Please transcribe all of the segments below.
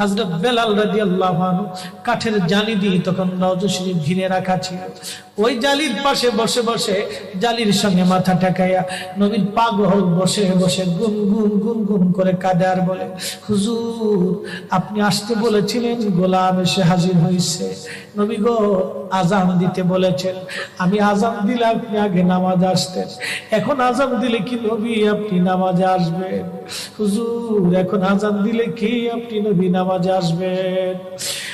হজরত বেলাল রাজি আল্লাহ কাঠের জালি দিয়ে তখন রওজা শরীফ ঘিরে রাখা ছিল। ওই জালির পাশে বসে বসে জালির সঙ্গে মাথা ঠেকাইয়া নবীন পাগল বসে বসে গুন গুন গুন গুন করে কাঁদে আর বলে, হুজুর, আপনি আসতে বলেছিলেন গোলাম এসে হাজির হয়েছে নবী গো আজান দিতে বলেছেন। আমি আজান দিলে আপনি আগে নামাজ আসতেন। এখন আজান দিলে কি নবী আপনি নামাজে আসবেন? হুজুর, এখন আজান দিলে কি আপনি নবী নামাজে আসবেন?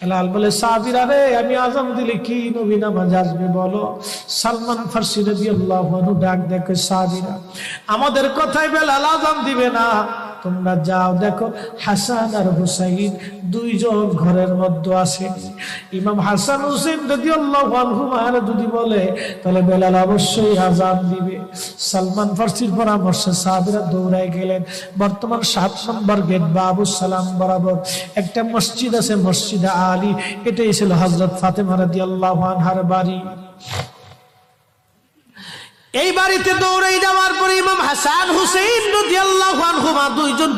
বেলাল বলে, সাহাবীরা রে, আমি আজান দিলে কি নবী নামাজ আসবে বলো? সালমান ফার্সি রবি আল্লাহ ডাক দেখে, সাহাবীরা, আমাদের কথায় বেলাল আজান দিবে না। তোমরা যাও, দেখো, হাসান আর হুসাইন দুইজন ঘরের মধ্যে আসেন ইমাম হাসান হুসেন যদি আল্লাহ যদি বলে, তাহলে বেলাল অবশ্যই আজান দিবে। সালমান ফার্সির পরামর্শে সাহাবিরা দৌড়ায় গেলেন। বর্তমান সাত নম্বর গেট বাবু সালাম বরাবর একটা মসজিদ আছে, মসজিদ আলী। এটাই ছিল হজরত ফাতেমা রাদি আল্লাহার বাড়ি। এই বাড়িতে দৌড়ে যাওয়ার পরে ইমাম হাসান হুসেন রাদিয়াল্লাহু আনহুমা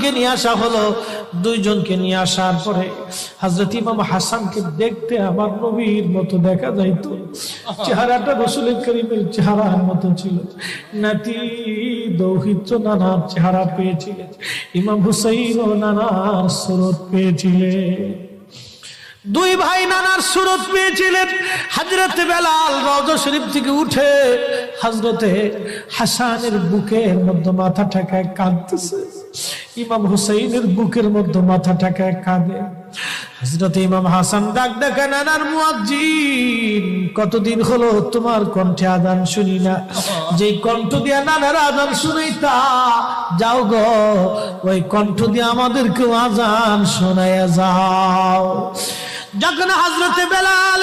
দুইজনকে নিয়ে আসা হলো। দুইজনকে নিয়ে আসার পরে হযরত ইমাম হাসানকে দেখতে আমার নবীর মতো দেখা যাইতো। চেহারাটা রসুল করিমের চেহারার মতো ছিল। নাতি, দৌহিত্র নানার চেহারা পেয়েছিলেন ইমাম হুসাইন ও নানার সুরত পেয়েছিলেন দুই ভাই নানার সুরত পেয়েছিলেন। হজরত বেলাল রওজা শরীফ থেকে উঠে হাজরতে হাসানের বুকের মধ্যে মাথা ঠেকায় কাঁদতেছে। ইমাম হুসাইনের বুকের মধ্যে মাথা ঠেকায় কাঁদে। হজরত ইমাম হাসান ডাক ডাকা, নানার মুয়াজ্জিন, কতদিন হলো তোমার কণ্ঠে আদান শুনি না? যেই কণ্ঠ দিয়া নানার আদান শুনাইতা, যাও গো, ওই কণ্ঠ দিয়ে আমাদেরকেও আজান শোনাইয়া যাও। যখন হাজরতে বেলাল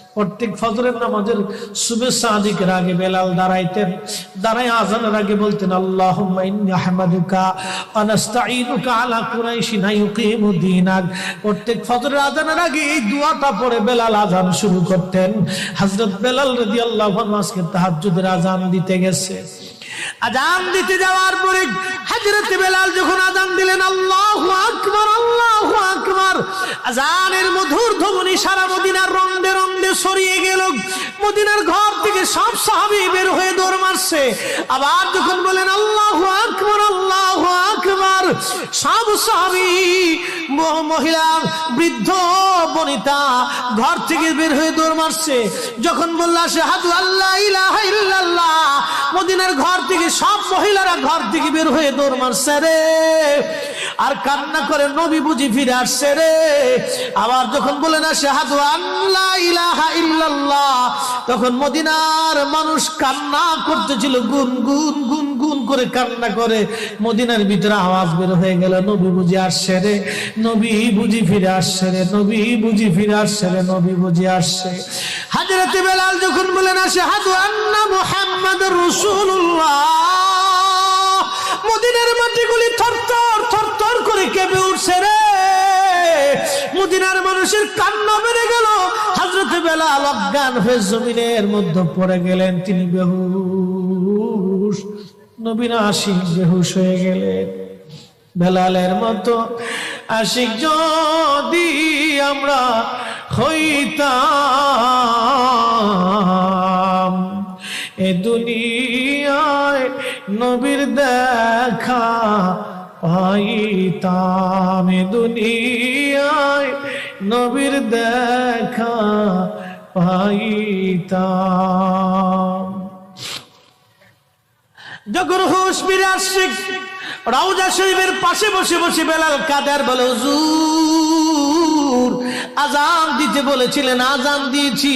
প্রত্যেক ফজরের নামাজের শুভেচ্ছা আদিকের আগে বেলাল দাঁড়াইতেন দাঁড়াই আজানের আগে বলতেন আল্লাহ প্রত্যেক ফজরের আজানের আগে এই দুয়াটা বেলাল আজান শুরু করতেন। হযরত বেলাল আনহু আজকে তাহাজ্জুদের আজান দিতে গেছে। আজান দিতে যাওয়ার পরে হযরত বেলাল যখন আজান দিলেন, আল্লাহু আকবার আল্লাহু আকবার। আজানের মধুর ধ্বনি সারা মদিনার রন্দে ছড়িয়ে গেল। মদিনার ঘর থেকে সব সাহাবী বের হয়ে দৌড় মারছে। আবার যখন বলেন, আল্লাহু আকবার আল্লাহু আকবার, সব সাহাবী মহিলা, বৃদ্ধ, বনিতা ঘর থেকে বের হয়ে দৌড় মারছে। যখন বললা শাহাদু আল্লাহ ইলাহা ইল্লাল্লাহ, মদিনার ঘর থেকে সব মহিলারা ঘর থেকে বের হয়ে দৌড় মারছে। রে আর কান্না করে নবী বুঝি ফিরে আসছে রে। আবার যখন বলে না শাহাদু আল্লাহ তখন মদিনার মানুষ কান্না করতেছিল, গুন গুন গুন গুন করে কান্না করে। মদিনার ভিতরে আওয়াজ বের হয়ে গেল, নবী বুঝি আসছে রে, নবী বুঝি ফিরে আসছে রে, নবী বুঝি ফিরে আসছে রে, নবী বুঝি আসছে। হাজরতে বেলাল যখন বলেন আসে হাদু আন্না মুহাম্মদ রাসূলুল্লাহ, মদিনার মাটিগুলি থরথর মদিনার মানুষের কান্না বেড়ে গেল। হজরত বেলাল অজ্ঞান হয়ে জমিনের মধ্যে পড়ে গেলেন। তিনি বেহুশ, নবীন আশিক বেহুশ হয়ে গেলেন। বেলালের মতো আশিক, যদি আমরা হইতাম এ দুনিয়ায় নবীর দেখা পাইতাম দুনিয়ায় নবীর দেখা পাইতাম। যখন হুশ ফিরে আসছে রাউজা শরীফের পাশে বসে বসে বেলাল কাদের বলে, হুজুর, আজান দিতে বলেছিলেন, আজান দিয়েছি।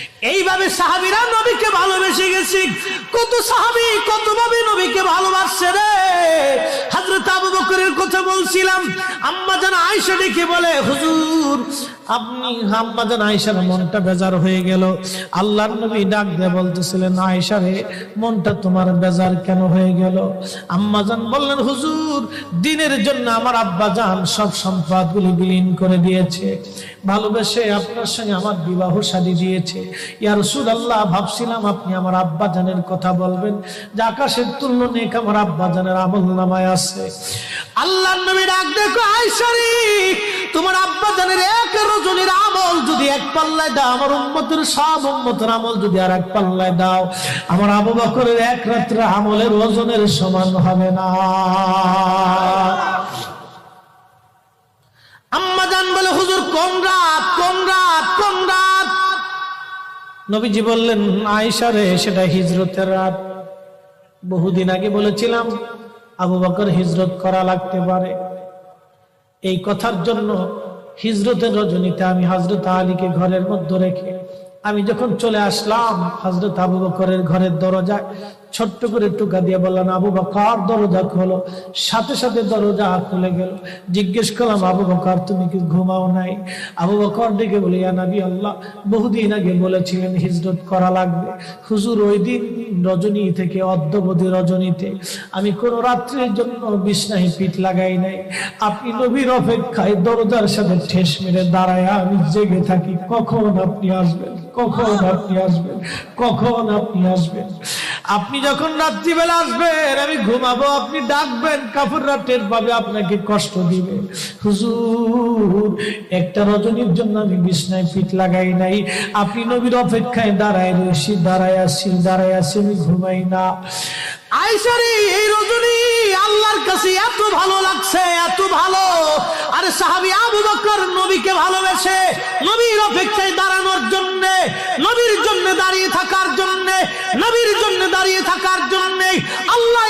এইভাবে সাহাবিরা নবীকে ভালোবেসে গেছি। কত সাহাবি কত ভাবে নবীকে ভালোবাসছে রে। হাজরত আবু বকরের কথা বলছিলাম। আম্মা যেন আয়সা ডেকে বলে, হুজুর আপনি আম্মা জান আয়েশার মনটা বেজার হয়ে গেল। আল্লাহর নবী ডাক দিয়ে বলতেছিলেন, আয়েশা রে, মনটা তোমার বেজার কেন হয়ে গেল? আম্মা জান বললেন, হুজুর, দিনের জন্য আমার আব্বা জান সব সম্পদগুলি বিলীন করে দিয়েছে। ভালোবেসে আপনার সঙ্গে আমার বিবাহ শাদী দিয়েছে। ইয়া আল্লাহ ভাবছিলাম আপনি আমার আব্বা জানের কথা বলবেন, যে আকাশের তুল্য নেক আমার আব্বা জানের আমল নামায় আছে। আল্লাহ নবী ডাক দেখো আয়সারি তোমার আব্বা জানের এক রজনীর আমল যদি এক পাল্লায় দাও, আমার উম্মতের সব উম্মতের আমল যদি আর এক পাল্লায় দাও, আমার আবু বকরের এক রাত্রে আমলের ওজনের সমান হবে না। আম্মা জান বলে, হুজুর, কোন রাত কোন রাত কোন রাত? নবীজি বললেন, আয়েশা রে, সেটা হিজরতের রাত। বহুদিন আগে বলেছিলাম, আবু বকর হিজরত করা লাগতে পারে। এই কথার জন্য হিজরতের রজনীতে আমি হজরত আলীকে ঘরের মধ্যে রেখে, আমি যখন চলে আসলাম হজরত আবু বকরের ঘরের দরজায় ছোট্ট করে টুকা দিয়ে বললাম, আবু বকর, দরজা খোলো। সাথে সাথে দরজা খুলে গেল। জিজ্ঞেস করলাম, আবু বকর, তুমি কি ঘুমাও নাই? আবু বকর ডেকে বলে নবী আল্লাহ, বহুদিন আগে বলেছিলেন হিজরত করা লাগবে। হুজুর ওই দিন রজনী থেকে, অদ্যবধি রজনীতে। আমি কোন রাত্রির জন্য বিছনায় পিঠ লাগাই নাই। আপনি নবীর অপেক্ষায় দরজার সাথে ঠেস মেরে দাঁড়ায়, আমি জেগে থাকি। কখন আপনি আসবেন? কখন আপনি আসবেন? কখন আপনি আসবেন? আপনি যখন রাত্রিবেলা আসবেন, আমি ঘুমাবো, আপনি ডাকবেন কাপড়রা টের পাবে, আপনাকে কষ্ট দিবে। হুজুর, একটা রজনীর জন্য আমি বিছনায় পিঠ লাগাই নাই। আপনি নবীর অপেক্ষায় দাঁড়ায় রয়েছি, দাঁড়ায় আসছি দাঁড়ায় আসছি আমি ঘুমাই না। আইসারি এই রজনী আল্লাহর কাছে এত ভালো লাগছে, এত ভালো। আরে সাহাবি আবু বকর নবীকে ভালোবেসে নবীর অপেক্ষায় দাঁড়ানোর জন্য, নবীর জন্য দাঁড়িয়ে থাকার জন্য, নবীর জন্য দাঁড়িয়ে থাকার জন্য আল্লাহ